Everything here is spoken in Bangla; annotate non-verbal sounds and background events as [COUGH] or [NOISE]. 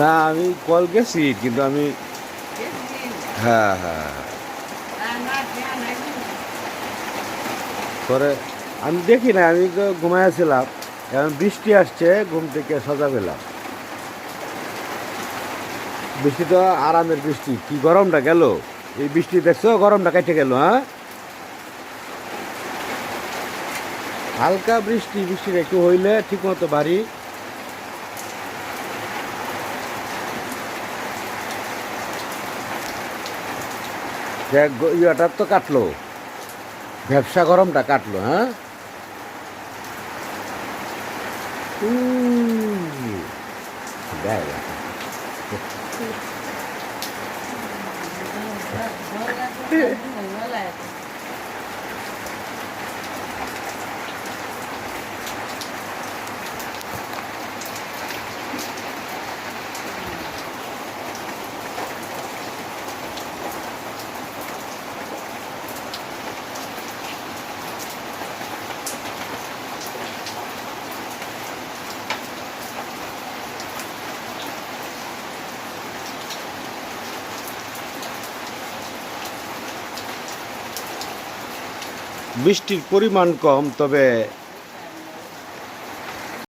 না, আমি কল গেছি, কিন্তু আমি হ্যাঁ হ্যাঁ নাই পরে আমি দেখি না আমি তো ঘুমাইছিলাম এখন বৃষ্টি আসছে, ঘুম থেকে সজা পেলাম বৃষ্টি তো আরামের বৃষ্টি, কি গরমটা গেল? এই বৃষ্টি দেখছ, গরমটা কেটে গেল হ্যাঁ? হালকা বৃষ্টি বৃষ্টির একটু হইলে ঠিক মতো বাড়ি গ- তো কাটলো। ব্যবসা গরমটা কাটলো হ্যাঁ? দেখ, [LAUGHS] বৃষ্টির পরিমাণ কম তবে